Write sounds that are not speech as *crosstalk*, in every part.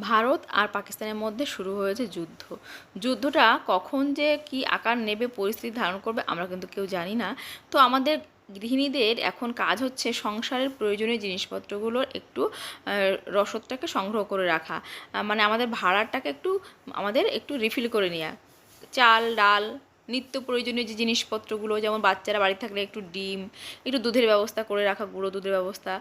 ভারত আর পাকিস্তানের মধ্যে শুরু হয়েছে যুদ্ধ। যুদ্ধটা কখন যে কি আকার নেবে পরিস্থিতি ধারণ করবে আমরা কিন্তু কেউ জানি না। তো আমাদের গৃহিণীদের এখন কাজ হচ্ছে সংসারের প্রয়োজনীয় জিনিসপত্রগুলোর একটু রসদটাকে সংগ্রহ করে রাখা। মানে আমাদের ভাড়াটাকে একটু, আমাদের একটু রিফিল করে নেওয়া চাল, ডাল নিত্য প্রয়োজনীয় যে জিনিসপত্রগুলো, যেমন বাচ্চারা বাড়ি থাকলে একটু ডিম, একটু দুধের ব্যবস্থা করে রাখা, গুঁড়ো দুধের ব্যবস্থা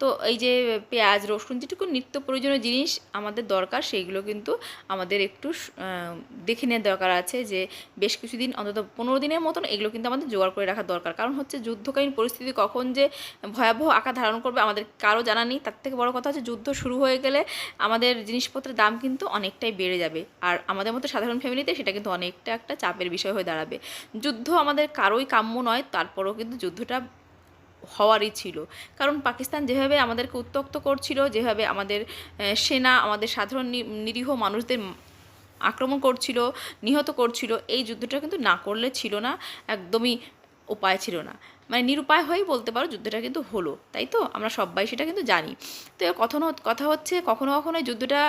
তো এই যে পেঁয়াজ, রসুন, যেটুকু নিত্য প্রয়োজনীয় জিনিস আমাদের দরকার, সেইগুলো কিন্তু আমাদের একটু দেখে নেওয়ার দরকার আছে যে বেশ কিছুদিন, অন্তত পনেরো দিনের মতন এগুলো কিন্তু আমাদের জোগাড় করে রাখা দরকার। কারণ হচ্ছে যুদ্ধকালীন পরিস্থিতি কখন যে ভয়াবহ আকার ধারণ করবে, আমাদের কারও জানা নেই। তার থেকে বড় কথা হচ্ছে যুদ্ধ শুরু হয়ে গেলে আমাদের জিনিসপত্রের দাম কিন্তু অনেকটাই বেড়ে যাবে। আর আমাদের মতো সাধারণ ফ্যামিলিতে সেটা কিন্তু অনেকটা একটা চাপের বিষয় হয়ে দাঁড়াবে। যুদ্ধ আমাদের কারোই কাম্য নয়, তারপরেও কিন্তু যুদ্ধটা হওয়ারই ছিল। কারণ পাকিস্তান যেভাবে আমাদেরকে উত্তক্ত করছিল, যেভাবে আমাদের সেনা, আমাদের সাধারণ নিরীহ মানুষদের আক্রমণ করছিল, নিহত করছিল, এই যুদ্ধটা কিন্তু না করলে ছিল না, একদমই উপায় ছিল না। মানে নিরুপায় হয়েই বলতে পারো যুদ্ধটা কিন্তু হলো, তাই তো? আমরা সবাই সেটা কিন্তু জানি। তো কখনো কথা হচ্ছে কখনো কখনো যুদ্ধটা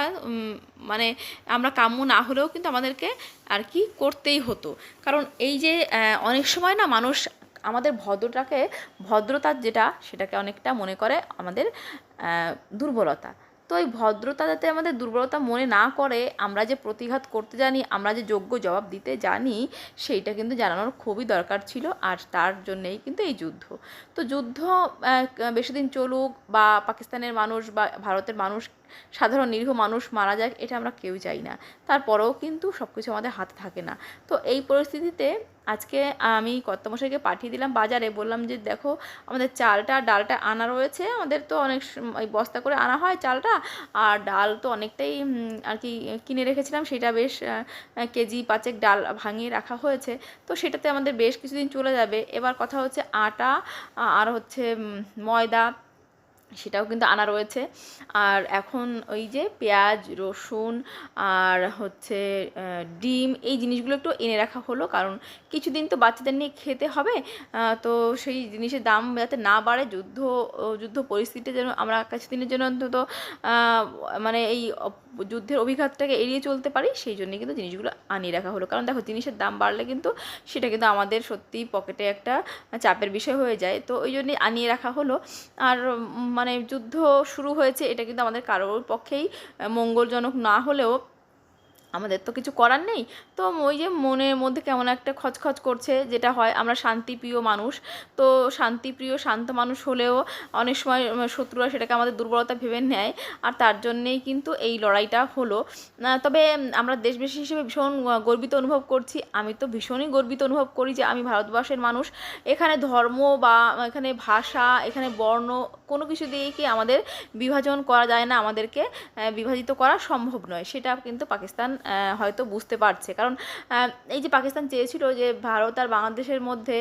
মানে আমরা কাম্য না হলেও কিন্তু আমাদেরকে আর কি করতেই হতো। কারণ এই যে অনেক সময় না মানুষ আমাদের ভদ্রটাকে, ভদ্রতার যেটা সেটাকে অনেকটা মনে করে আমাদের দুর্বলতা। তো এই ভদ্রতা যাতে আমাদের দুর্বলতা মনে না করে, আমরা যে প্রতিঘাত করতে জানি, আমরা যে যোগ্য জবাব দিতে জানি, সেইটা কিন্তু জানানোর খুবই দরকার ছিল আর তার জন্যেই কিন্তু এই যুদ্ধ। তো যুদ্ধ বেশি দিন চলুক বা পাকিস্তানের মানুষ বা ভারতের মানুষ, সাধারণ নিরীহ মানুষ মারা যাক, এটা আমরা কেউ চাই না। তারপরেও কিন্তু সব কিছু আমাদের হাতে থাকে না। তো এই পরিস্থিতিতে আজকে আমি কর্তামশাইকে পাঠিয়ে দিলাম বাজারে। বললাম যে, দেখো, আমাদের চালটা, ডালটা আনা রয়েছে। আমাদের তো অনেক বস্তা করে আনা হয় চালটা। আর ডাল তো অনেকটাই আর কি, কিনে রেখেছিলাম। সেটা বেশ কেজি পাঁচেক ডাল ভাঙিয়ে রাখা হয়েছে। তো সেটাতে আমাদের বেশ কিছুদিন চলে যাবে। এবার কথা হচ্ছে আটা আর হচ্ছে ময়দা। সেটাও কিন্তু আনা রয়েছে। আর এখন ওই যে পেঁয়াজ, রসুন আর হচ্ছে ডিম এই জিনিসগুলো একটু এনে রাখা হলো। কারণ কিছুদিন তো বাচ্চাদের নিয়ে খেতে হবে তো সেই জিনিসের দাম যাতে না বাড়ে, যুদ্ধ যুদ্ধ পরিস্থিতিতে যেন আমরা কিছুদিনের জন্য অন্তত মানে এই যুদ্ধের অভিঘাতটাকে এড়িয়ে চলতে পারি, সেই জন্য কিন্তু জিনিসগুলো আনিয়ে রাখা হলো। কারণ দেখো, জিনিসের দাম বাড়লে কিন্তু সেটা কিন্তু আমাদের সত্যি পকেটে একটা চাপের বিষয় হয়ে যায়। তো ওই জন্যই আনিয়ে রাখা হলো। আর মানে যুদ্ধ শুরু হয়েছে, এটা কিন্তু আমাদের কারোর পক্ষেই মঙ্গলজনক না হলেও আমাদের তো কিছু করার নেই। তো ওই যে মনের মধ্যে কেমন একটা খচখচ করছে, যেটা হয় আমরা শান্তিপ্রিয় মানুষ। তো শান্তিপ্রিয়, শান্ত মানুষ হলেও অনেক সময় শত্রুরা সেটাকে আমাদের দুর্বলতা ভেবে নেয়। আর তার জন্যেই কিন্তু এই লড়াইটা হলো। তবে আমরা দেশবাসী হিসেবে ভীষণ গর্বিত অনুভব করছি। আমি তো ভীষণই গর্বিত অনুভব করি যে আমি ভারতবর্ষের মানুষ। এখানে ধর্ম বা এখানে ভাষা, এখানে বর্ণ কোনো কিছু দিয়েই কি আমাদের বিভাজন করা যায় না। আমাদেরকে বিভাজিত করা সম্ভব নয়। সেটা কিন্তু পাকিস্তান হয়তো বুঝতে পারছে। কারণ এই যে পাকিস্তান চেয়েছিল যে ভারত আর বাংলাদেশের মধ্যে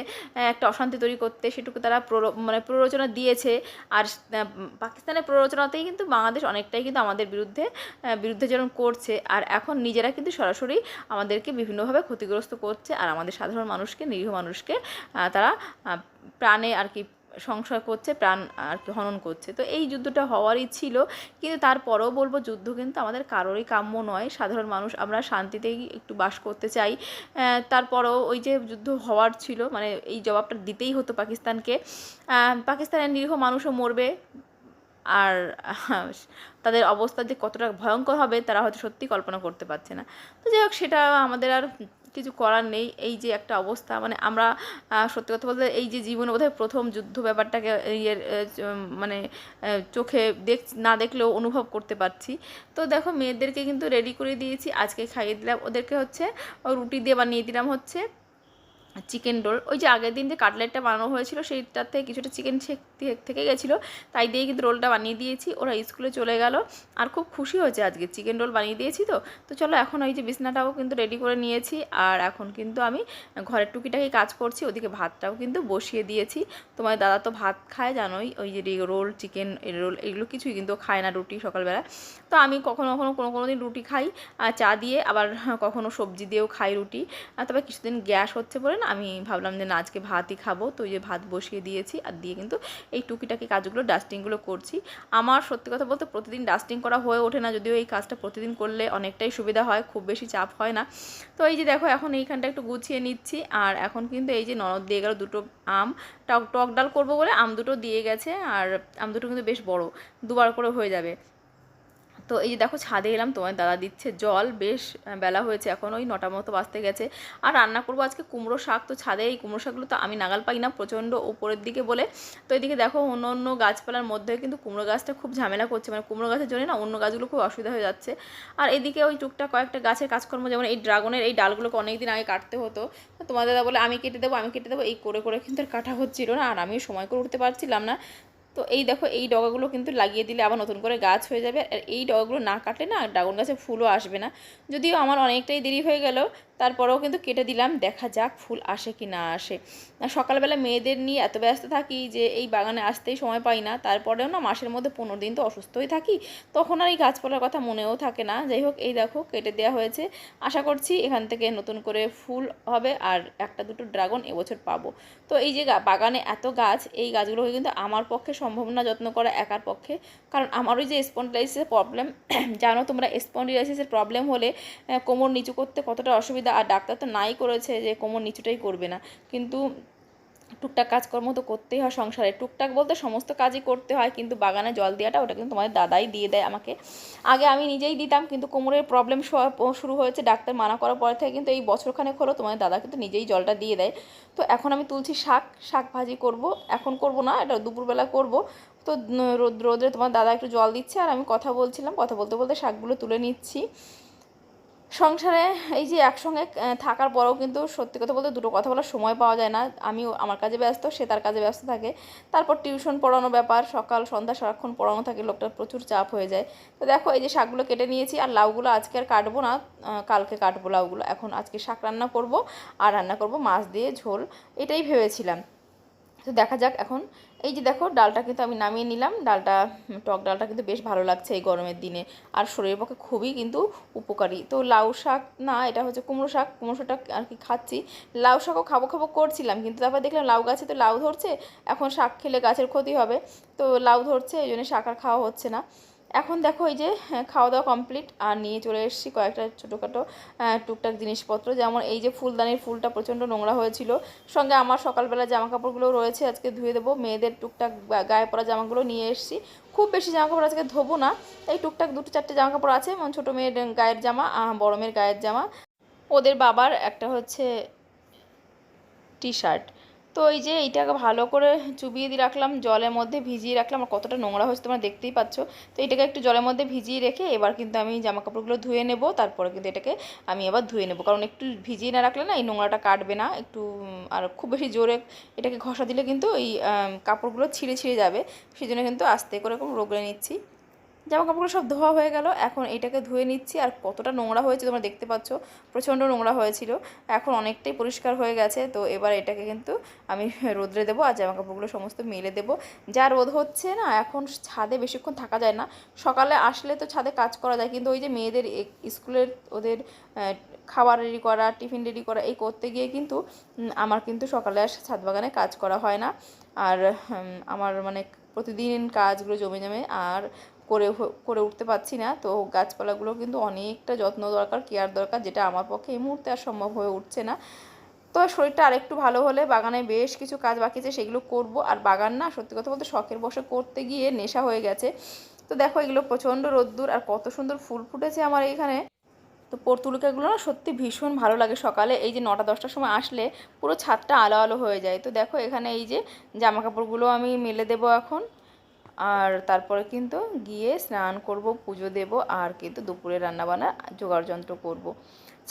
একটা অশান্তি তৈরি করতে, সেটুকু তারা মানে প্ররোচনা দিয়েছে। আর পাকিস্তানের প্ররোচনাতেই কিন্তু বাংলাদেশ অনেকটাই কিন্তু আমাদের বিরুদ্ধে বিরুদ্ধেচরণ করছে। আর এখন নিজেরা কিন্তু সরাসরি আমাদেরকে বিভিন্নভাবে ক্ষতিগ্রস্ত করছে। আর আমাদের সাধারণ মানুষকে, নিরীহ মানুষকে তারা প্রাণে আর কি সংশয় করছে, প্রাণ আর কি হনন করছে। তো এই যুদ্ধটা হওয়ারই ছিল, কিন্তু তারপরেও বলব যুদ্ধ কিন্তু আমাদের কারোরই কাম্য নয়। সাধারণ মানুষ, আমরা শান্তিতেই একটু বাস করতে চাই। তারপরেও ওই যে যুদ্ধ হওয়ার ছিল মানে এই জবাবটা দিতেই হতো পাকিস্তানকে। পাকিস্তানের নিরীহ মানুষও মরবে। আর *laughs* তাদের অবস্থা যে কতটা ভয়ঙ্কর হবে, তারা হয়তো সত্যি কল্পনা করতে পারছে না। তো যাই হোক, সেটা আমাদের আর কিছু করার নেই, এই যে একটা অবস্থা। মানে আমরা সত্যি কথা বলতে এই যে জীবনে বোধহয় প্রথম যুদ্ধ ব্যাপারটাকে ইয়ের মানে চোখে দেখ, না দেখলেও অনুভব করতে পারছি। তো দেখো, মেয়েদেরকে কিন্তু রেডি করে দিয়েছি। আজকে খাইয়ে দিলাম। ওদেরকে হচ্ছে রুটি দিয়ে বানিয়ে দিলাম হচ্ছে চিকেন রোল ওই যে আগের দিন যে কাটলেটটা বানানো হয়েছিল, সেইটাতে কিছুটা চিকেন থেকে গেছিল, তাই দিয়ে কিন্তু রোলটা বানিয়ে দিয়েছি। ওরা স্কুলে চলে গেল। আর খুব খুশি হয়েছে আজকে, চিকেন রোল বানিয়ে দিয়েছি তো। তো চলো এখন ওই যে বিছনাটাও কিন্তু রেডি করে নিয়েছি। আর এখন কিন্তু আমি ঘরের টুকিটাকি কাজ করছি, ওদিকে ভাতটাও কিন্তু বসিয়ে দিয়েছি। তোমার দাদা তো ভাত খায় জানোই, ওই যে রোল, চিকেন রোল এগুলো কিছুই কিন্তু খায় না রুটি সকালবেলা। তো আমি কখনো কখনো কোনো কোনো দিন রুটি খাই চা দিয়ে আবার কখনো সবজি দিয়েও খাই রুটি। তবে কিছুদিন গ্যাস হচ্ছে বলে না, আমি ভাবলাম যে না, আজকে ভাতই খাব। তো ওই যে ভাত বসিয়ে দিয়েছি, আর দিয়ে কিন্তু এই টুকিটাকি কাজগুলো, ডাস্টিংগুলো করছি। আমার সত্যি কথা বলতে প্রতিদিন ডাস্টিং করা হয়ে ওঠে না, যদিও এই কাজটা প্রতিদিন করলে অনেকটাই সুবিধা হয়, খুব বেশি চাপ হয় না। তো এই যে দেখো, এখন এইখানটা একটু গুছিয়ে নিচ্ছি, আর এখন কিন্তু এই যে ননদ দিয়ে গেল দুটো আম। টক টক ডাল করব বলে আম দুটো দিয়ে গেছে, আর আম দুটো কিন্তু বেশ বড়, দুবার করে হয়ে যাবে। তো এই যে দেখো ছাদে এলাম, তোমার দাদা দিচ্ছে জল, বেশ বেলা হয়েছে, এখন ওই নটা মতো বাঁচতে গেছে। আর রান্না করব আজকে কুমড়ো শাক, তো ছাদে এই কুমড়ো শাকগুলো তো আমি নাগাল পাই না, প্রচণ্ড উপরের দিকে বলে। তো এদিকে দেখো অন্য অন্য গাছপালার মধ্যে কিন্তু কুমড়ো গাছটা খুব ঝামেলা করছে মানে কুমড়ো গাছের জন্য না অন্য গাছগুলো খুব অসুবিধা হয়ে যাচ্ছে। আর এদিকে ওই টুকটাক কয়েকটা গাছের কাজকর্ম, যেমন এই ড্রাগনের এই ডালগুলোকে অনেক দিন আগে কাটতে হতো। তোমার দাদা বলে, আমি কেটে দেবো, আমি কেটে দেবো। এই করে করে কিন্তু আর কাটা হচ্ছিল না, আর আমি সময় করে উঠতে পারছিলাম না। তো এই দেখো, এই ডগাগুলো কিন্তু লাগিয়ে দিলে আবার নতুন করে গাছ হয়ে যাবে। আর এই ডগাগুলো না কাটলে না ড্রাগন গাছে ফুলও আসবে না। যদিও আমার অনেকটাই দেরি হয়ে গেল তারপরেও কিন্তু কেটে দিলাম, দেখা যাক ফুল আসে কি না আসে। সকালবেলা মেয়েদের নিয়ে এত ব্যস্ত থাকি যে এই বাগানে আসতেই সময় পাই না, তারপরেও না মাসের মধ্যে পনেরো দিন তো অসুস্থই থাকি, তখন আর এই গাছপালার কথা মনেও থাকে না। যাই হোক, এই দেখো কেটে দেওয়া হয়েছে। আশা করছি এখান থেকে নতুন করে ফুল হবে আর একটা দুটো ড্রাগন এবছর পাবো। তো এই যে বাগানে এত গাছ, এই গাছগুলোকে কিন্তু আমার পক্ষে সম্ভব না, যত্ন করা একার পক্ষে। কারণ আমার ওই যে স্পন্ডিলাইসিসের প্রবলেম *clears throat* জানো তোমরা স্পন্ডিলাইসিসের প্রবলেম হলে কোমর নিচু করতে কতটা অসুবিধা আর ডাক্তার তো নাই করেছে যে কোমর নিচুটাই করবে না। কিন্তু টুকটাক কাজকর্ম তো করতেই হয় সংসারে। টুকটাক বলতে সমস্ত কাজই করতে হয়, কিন্তু বাগানে জল দেওয়াটা ওটা কিন্তু তোমাদের দাদাই দিয়ে দেয় আমাকে। আগে আমি নিজেই দিতাম, কিন্তু কোমরের প্রবলেম শুরু হয়েছে ডাক্তার মানা করার পর থেকে কিন্তু এই বছরখানেক হলো তোমাদের দাদা কিন্তু নিজেই জলটা দিয়ে দেয়। তো এখন আমি তুলছি শাক শাক ভাজি করব। এখন করব না, এটা দুপুরবেলা করব। তো রোদ, রোদে তোমার দাদা একটু জল দিচ্ছে, আর আমি কথা বলছিলাম, কথা বলতে বলতে শাকগুলো তুলে নিচ্ছি। সংসারে এই যে একসঙ্গে থাকার পরেও কিন্তু সত্যি কথা বলতে দুটো কথা বলার সময় পাওয়া যায় না। আমি আমার কাজে ব্যস্ত, সে তার কাজে ব্যস্ত থাকে। তারপর টিউশন পড়ানো ব্যাপার, সকাল, সন্ধ্যা সারাক্ষণ পড়ানো থাকে, লোকটার প্রচুর চাপ হয়ে যায়। তো দেখো, এই যে শাকগুলো কেটে নিয়েছি, আর লাউগুলো আজকে আর কাটবো না কালকে কাটবো লাউগুলো। এখন আজকে শাক রান্না করব, আর রান্না করব মাছ দিয়ে ঝোল, এটাই ভেবেছিলাম। তো দেখা যাক এখন। এই যে দেখো, ডালটা কিন্তু আমি নামিয়ে নিলাম। ডালটা, টক ডালটা কিন্তু বেশ ভালো লাগছে এই গরমের দিনে। আর শরীরের পক্ষে খুবই কিন্তু উপকারী। তো লাউ শাক, না, এটা হচ্ছে কুমড়ো শাক। কুমড়ো শাকটা আর কি খাচ্ছি। লাউ শাকও খাব খাব করছিলাম, কিন্তু তারপর দেখলাম লাউ গাছে তো লাউ ধরছে। এখন শাক খেলে গাছের ক্ষতি হবে। তো লাউ ধরছে, এই জন্য শাক আর খাওয়া হচ্ছে না। এখন দেখো এই যে হ্যাঁ, খাওয়া দাওয়া কমপ্লিট আর নিয়ে চলে এসেছি কয়েকটা ছোটোখাটো টুকটাক জিনিসপত্র। যেমন এই যে ফুলদানির ফুলটা প্রচণ্ড নোংরা হয়েছিল। সঙ্গে আমার সকালবেলা জামা কাপড়গুলো রয়েছে আজকে ধুয়ে দেবো। মেয়েদের টুকটাক গায়ে পরা জামাগুলো নিয়ে এসেছি। খুব বেশি জামা কাপড় আজকে ধোবো না। এই টুকটাক দুটো চারটে জামা কাপড় আছে যেমন ছোটো মেয়ের গায়ের জামা বড় মেয়ের গায়ের জামা। ওদের বাবার একটা হচ্ছে টি শার্ট তো এই যে এইটাকে ভালো করে চুবিয়ে দিয়ে রাখলাম, জলের মধ্যে ভিজিয়ে রাখলাম, আর কতটা নোংরা হয়েছে তোমরা দেখতেই পাচ্ছ। তো এটাকে একটু জলের মধ্যে ভিজিয়ে রেখে এবার কিন্তু আমি জামা কাপড়গুলো ধুয়ে নেব, তারপরে কিন্তু এটাকে আমি আবার ধুয়ে নেব। কারণ একটু ভিজিয়ে না রাখলে না এই নোংরাটা কাটবে না, একটু আর খুব বেশি জোরে এটাকে ঘষা দিলে কিন্তু এই কাপড়গুলো ছিঁড়ে ছিঁড়ে যাবে। সেই জন্য কিন্তু আস্তে করে রোগড়ে নিচ্ছি। জামা কাপড়গুলো সব ধোয়া হয়ে গেল। এখন এটাকে ধুয়ে নিচ্ছি। আর কতটা নোংরা হয়েছে তোমরা দেখতে পাচ্ছ। প্রচণ্ড নোংরা হয়েছিল। এখন অনেকটাই পরিষ্কার হয়ে গেছে। তো এবার এটাকে কিন্তু আমি *laughs* রোদ্রে দেবো আর জামা কাপড়গুলো সমস্ত মেলে দেবো। যা রোদ হচ্ছে না, এখন ছাদে বেশিক্ষণ থাকা যায় না। সকালে আসলে তো ছাদে কাজ করা যায়। কিন্তু ওই যে মেয়েদের স্কুলের ওদের খাবার রেডি করা, টিফিন রেডি করা, এই করতে গিয়ে কিন্তু আমার কিন্তু সকালে আর ছাদ বাগানে কাজ করা হয় না। আর আমার মানে প্রতিদিন কাজগুলো জমে জমে আর করে করে উঠতে পারছি না। তো গাছপালাগুলো কিন্তু অনেকটা যত্ন দরকার, কেয়ার দরকার, যেটা আমার পক্ষে এই মুহূর্তে আর সম্ভব হয়ে উঠছে না। তো শরীরটা আরেকটু ভালো হলে বাগানে বেশ কিছু কাজ বাকি আছে, সেগুলো করব। আর বাগান না, সত্যি কথা বলতে শখের বসে করতে গিয়ে নেশা হয়ে গেছে। তো দেখো, এগুলো প্রচণ্ড রোদ্দুর আর কত সুন্দর ফুল ফুটেছে আমার এখানে। তো পর্তুলিকাগুলো না সত্যি ভীষণ ভালো লাগে সকালে। এই যে নটা, দশটার সময় আসলে পুরো ছাদটা আলো আলো হয়ে যায়। তো দেখো, এখানে এই যে জামা কাপড়গুলো আমি মেলে দেবো এখন। আর তারপরে কিন্তু গিয়ে স্নান করব, পুজো দেব আর কিন্তু দুপুরে রান্নাবান্না জোগাড় যন্ত্র করব।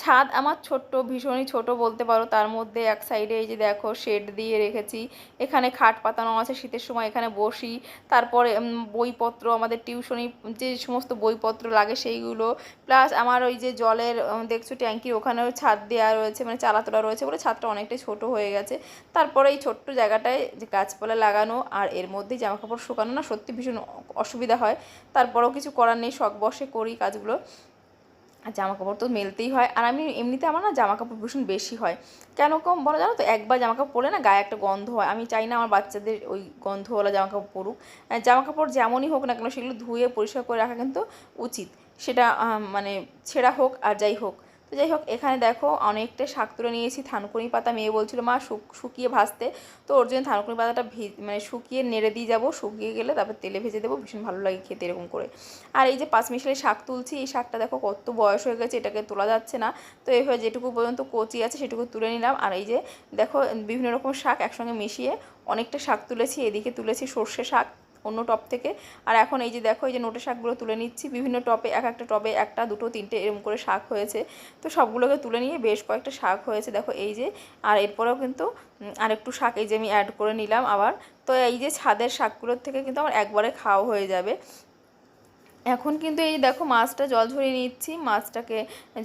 ছাদ আমার ছোট্ট, ভীষণই ছোট বলতে পারো। তার মধ্যে এক সাইডে এই যে দেখো শেড দিয়ে রেখেছি। এখানে খাট পাতানো আছে, শীতের সময় এখানে বসি। তারপরে বইপত্র, আমাদের টিউশনি যে সমস্ত বইপত্র লাগে সেইগুলো। প্লাস আমার ওই যে জলের দেখছ ট্যাঙ্কির ওখানেও ছাদ দেওয়া রয়েছে মানে চালাতলা রয়েছে বলে ছাদটা অনেকটাই ছোট হয়ে গেছে। তারপরে এই ছোট্ট জায়গাটায় যে গাছপালা লাগানো আর এর মধ্যেই জামা কাপড় শুকানো, না সত্যি ভীষণ অসুবিধা হয়। তারপরেও কিছু করার নেই, শখ বসে করি কাজগুলো। জামা কাপড় তো মেলতেই হয়। আর আমি এমনিতে আমার না জামা কাপড় ভীষণ বেশি হয়। কেন কম বলো জানো তো? একবার জামা কাপড় পরে না গায়ে একটা গন্ধ হয়। আমি চাই না আমার বাচ্চাদের ওই গন্ধওয়ালা জামা কাপড় পরুক। জামা কাপড় যেমনই হোক না কেন সেগুলো ধুয়ে পরিষ্কার করে রাখা কিন্তু উচিত। সেটা মানে ছেঁড়া হোক আর যাই হোক। তো যাই হোক, এখানে দেখো অনেকটা শাক তুলে নিয়েছি। থানকুনি পাতা মেয়ে বলছিল, মা শুক- শুকিয়ে ভাজতে। তো ওর জন্য থানকুনি পাতাটা মানে শুকিয়ে নেড়ে দিয়ে যাব। শুকিয়ে গেলে তারপর তেলে ভেজে দেবো। ভীষণ ভালো লাগে খেতে এরকম করে। আর এই যে পাঁচমিশালি শাক তুলছি, এই শাকটা দেখো কত বয়স হয়ে গেছে, এটাকে তোলা যাচ্ছে না। তো এইভাবে যেটুকু পর্যন্ত কচি আছে, সেটুকু তুলে নিলাম। আর এই যে দেখো, বিভিন্ন রকম শাক একসঙ্গে মিশিয়ে অনেকটা শাক তুলেছি। এদিকে তুলেছি সর্ষে শাক। অন্য টপ থেকে। আর এখন এই যে দেখো, এই যে নোটে শাকগুলো তুলে নিচ্ছি। বিভিন্ন টপে এক একটা টবে একটা, দুটো, তিনটে এরকম করে শাক হয়েছে। তো সবগুলোকে তুলে নিয়ে বেশ কয়েকটা শাক হয়েছে। দেখো এই যে, আর এরপরেও কিন্তু আর একটু শাক এই যে আমি অ্যাড করে নিলাম আবার। তো এই যে ছাদের শাকগুলোর থেকে কিন্তু আমার একবারে খাওয়া হয়ে যাবে। এখন কিন্তু এই দেখো মাছটা জল ঝরিয়ে নিচ্ছি, মাছটাকে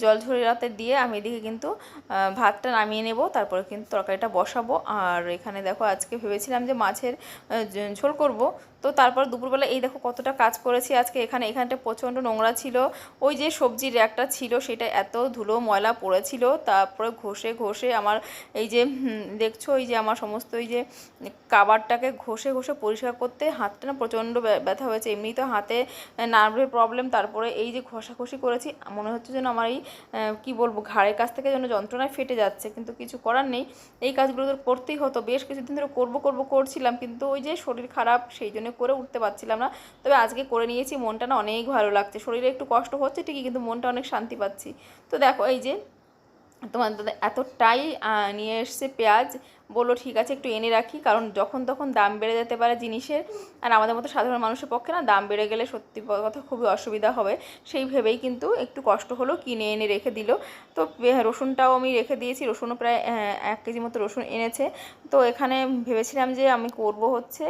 জল ঝরিয়ে দিয়ে আমি এদিকে কিন্তু ভাতটা নামিয়ে নেব, তারপরে কিন্তু তরকারিটা বসাবো। আর এখানে দেখো আজকে ভেবেছিলাম যে মাছের ঝোল করব। তো তারপর দুপুরবেলা এই দেখো কতটা কাজ করেছি আজকে, এখানে এখানটা প্রচণ্ড নোংরা ছিল। ওই যে সবজির র্যাকটা ছিল, সেটা এত ধুলো ময়লা পড়েছিল, তারপরে ঘষে ঘষে আমার এই যে দেখছ এই যে আমার সমস্ত এই যে কাবারটাকে ঘষে ঘষে পরিষ্কার করতে হাতটা না প্রচণ্ড ব্য- ব্যথা হয়েছে। এমনি তো হাতে নার্ভের প্রবলেম তারপরে এই যে ঘষাঘষি করেছি, মনে হচ্ছে যেন আমার এই কী বলব, ঘাড়ের কাছ থেকে যেন যন্ত্রণায় ফেটে যাচ্ছে, কিন্তু কিছু করার নেই। এই কাজগুলো তো করতেই হতো, বেশ কিছুদিন ধরে করব করব, করছিলাম, কিন্তু ওই যে শরীর খারাপ, সেই জন্য করে উঠতে পারছিলাম না। তবে আজকে করে নিয়েছি, মনটা না অনেক ভালো লাগছে। শরীরে একটু কষ্ট হচ্ছে ঠিকই, কিন্তু মনটা অনেক শান্তি পাচ্ছি। তো দেখো, এই যে তোমার দাদা এতটাই নিয়ে এসছে পেঁয়াজ বলল, ঠিক আছে, একটু এনে রাখি, কারণ যখন তখন দাম বেড়ে যেতে পারে জিনিসের। আর আমাদের মতো সাধারণ মানুষের পক্ষে না, দাম বেড়ে গেলে সত্যি কথা খুবই অসুবিধা হবে। সেই ভেবেই কিন্তু একটু কষ্ট হলো, কিনে এনে রেখে দিল। তো রসুনটাও আমি রেখে দিয়েছি, রসুনও প্রায় এক কেজি মতো রসুন এনেছে। তো এখানে ভেবেছিলাম যে আমি করব হচ্ছে,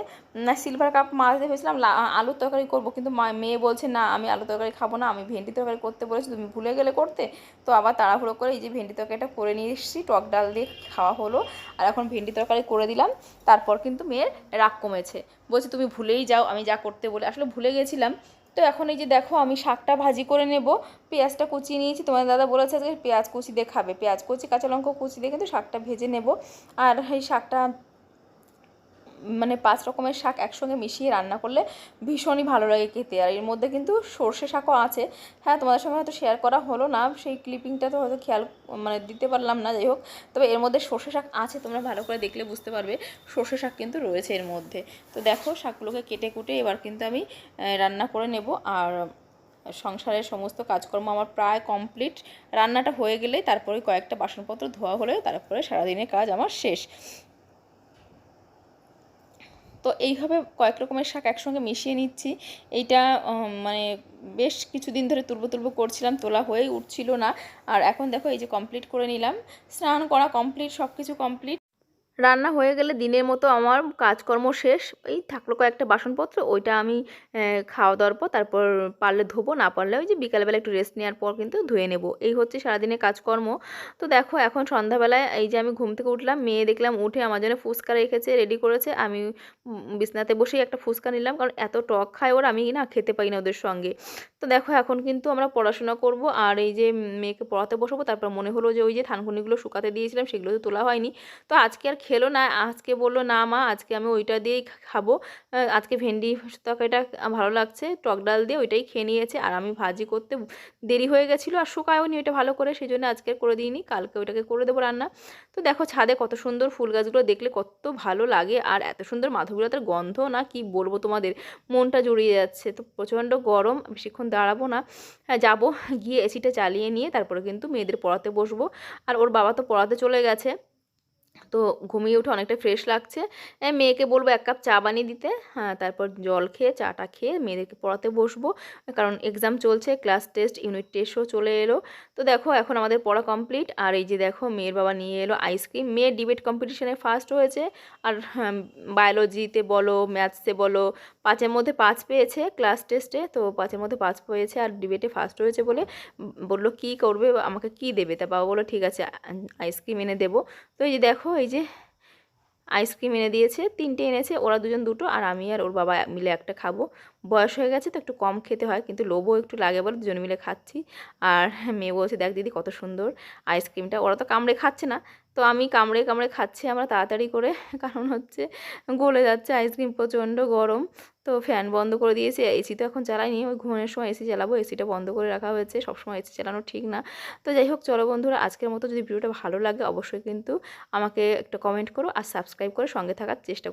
না সিলভার কাপ মাছ দিয়ে ভেবেছিলাম আলুর তরকারি করব, কিন্তু মেয়ে বলছে, না, আমি আলু তরকারি খাব না, আমি ভেন্ডি তরকারি করতে বলেছি, তুমি ভুলে গেলে করতে। তো আবার তাড়াহুড়ো করে এই যে ভেন্ডি তরকারিটা করে নিয়ে এসেছি, টক ডাল দিয়ে খাওয়া হলো। আর এখন ভেন্ডি তরকারি করে দিলাম, তারপর কিন্তু মেয়ের রাগ কমেছে। বলছে, তুমি ভুলেই যাও, আমি যা করতে বলে আসলে ভুলে গেছিলাম। তো এখন এই যে দেখো, আমি শাকটা ভাজি করে নেব, পেঁয়াজটা কুচিয়ে নিয়েছি। তোমার দাদা বলেছে যে পেঁয়াজ কুচি দিয়ে খাবে পেঁয়াজ কুচি, কাঁচা লঙ্কা কুচি দিয়ে কিন্তু শাকটা ভেজে নেব। আর এই শাকটা মানে পাঁচ রকমের শাক একসঙ্গে মিশিয়ে রান্না করলে ভীষণই ভালো লাগে খেতে। আর এর মধ্যে কিন্তু সর্ষে শাকও আছে। হ্যাঁ তোমাদের সঙ্গে হয়তো শেয়ার করা হলো না, সেই ক্লিপিংটা তো হয়তো খেয়াল মানে দিতে পারলাম না, যাই হোক। তবে এর মধ্যে সর্ষে শাক আছে, তোমরা ভালো করে দেখলে বুঝতে পারবে। সর্ষে শাক কিন্তু রয়েছে এর মধ্যে। তো দেখো, শাকগুলোকে কেটে কুটে এবার কিন্তু আমি রান্না করে নেব। আর সংসারের সমস্ত কাজকর্ম আমার প্রায় কমপ্লিট রান্নাটা হয়ে গেলে তারপরে কয়েকটা বাসনপত্র ধোয়া হলে তারপরে সারাদিনের কাজ আমার শেষ। তো এইভাবে কয়েক রকমের শাক একসঙ্গে মিশিয়ে নিচ্ছি। এইটা মানে বেশ কিছুদিন ধরে তুলব তুলব করছিলাম, তোলা হয়ে উঠছিল না। আর এখন দেখো এই যে কমপ্লিট করে নিলাম। স্নান করা কমপ্লিট সব কিছু কমপ্লিট রান্না হয়ে গেলে দিনের মতো আমার কাজকর্ম শেষ। এই থাকল কয়েকটা বাসনপত্র, ওইটা আমি খাওয়া দাওয়ার পর তারপর পারলে ধোবো, না পারলে ওই যে বিকালবেলা একটু রেস্ট নেওয়ার পর কিন্তু ধুয়ে নেব। এই হচ্ছে সারাদিনের কাজকর্ম। তো দেখো এখন সন্ধ্যাবেলায় এই যে আমি ঘুম থেকে উঠলাম, মেয়ে দেখলাম উঠে আমার জন্য ফুচকা রেখেছে রেডি করেছে। আমি বিছনাতে বসেই একটা ফুচকা নিলাম, কারণ এত টক খায় ওরা, আমি না খেতে পাই না ওদের সঙ্গে। তো দেখো এখন কিন্তু আমরা পড়াশোনা করব, আর এই যে মেয়েকে পড়াতে বসবো, তারপর মনে হলো যে ওই যে থানকুনিগুলো শুকাতে দিয়েছিলাম, সেগুলো তো তোলা হয়নি। তো আজকে আর খেলো না, আজকে বলল, না মা, আজকে আমি ওইটা দিয়েই খাব। আজকে ভেন্ডি তরকারিটা ভালো লাগছে, টক ডাল দিয়ে ওইটাই খেয়ে নিয়েছে, আর আমি ভাজি করতে দেরি হয়ে গেছিল আর শুকায়ওনি ওইটা ভালো করে সেই জন্য আজকে করে দিইনি, কালকে ওইটাকে করে দেবো রান্না। তো দেখো ছাদে কত সুন্দর ফুল গাছগুলো দেখলে কত ভালো লাগে, আর এত সুন্দর মাধবীলতার গন্ধ না, কি বলব তোমাদের, মনটা জুড়িয়ে যাচ্ছে। তো প্রচণ্ড গরম, বেশিক্ষণ দাঁড়াবো না হ্যাঁ যাব, গিয়ে এসিটা চালিয়ে নিয়ে তারপরে কিন্তু মেয়েদের পড়াতে বসবো, আর ওর বাবা তো পড়াতে চলে গেছে। তো ঘুমিয়ে উঠে অনেকটা ফ্রেশ লাগছে। মেয়েকে বলব এক কাপ চা বানিয়ে দিতে। হ্যাঁ তারপর জল খেয়ে, চাটা খেয়ে মেয়েদেরকে পড়াতে বসবো। কারণ এক্সাম চলছে ক্লাস টেস্ট ইউনিট টেস্টও চলে এলো। তো দেখো, এখন আমাদের পড়া কমপ্লিট আর এই যে দেখো, মেয়ের বাবা নিয়ে এলো আইসক্রিম মেয়ে ডিবেট কম্পিটিশনে ফার্স্ট হয়েছে। আর বায়োলজিতে বলো ম্যাথসে বলো, পাঁচের মধ্যে পাঁচ পেয়েছে ক্লাস টেস্টে তো পাঁচের মধ্যে পাঁচ পেয়েছে আর ডিবেটে ফার্স্ট হয়েছে বলে বলল, কী করবে? আমাকে কী দেবে? তা বাবা বলল, ঠিক আছে আইসক্রিম এনে দেবো। তো এই যে দেখো এই যে আইসক্রিম এনে দিয়েছে, তিনটে এনেছে, ওরা দুজন দুটো আর আমি আর ওর বাবা মিলে একটা খাব। বয়স হয়ে গেছে তো একটু কম খেতে হয়, কিন্তু লোভও একটু লাগে বলে দুজন মিলে খাচ্ছি। আর মেয়ে বলছে, দেখ দিদি কত সুন্দর আইসক্রিমটা। ওরা তো কামড়ে খাচ্ছে না তো আমি কামড়ে কামড়ে খাচ্ছি আমরা তাড়াতাড়ি করে। *laughs* কারণ হচ্ছে গলে যাচ্ছে আইসক্রিম প্রচণ্ড গরম। তো ফ্যান বন্ধ করে দিয়েছি এসি তো এখন চালাইনি ওই ঘুমের সময় এসি চালাবো এসিটা বন্ধ করে রাখা হয়েছে। সবসময় এসি চালানো ঠিক না। তো যাই হোক, চলো বন্ধুরা, আজকের মতো যদি ভিডিওটা ভালো লাগে অবশ্যই কিন্তু আমাকে একটা কমেন্ট করো আর সাবস্ক্রাইব করে সঙ্গে থাকার চেষ্টা করো।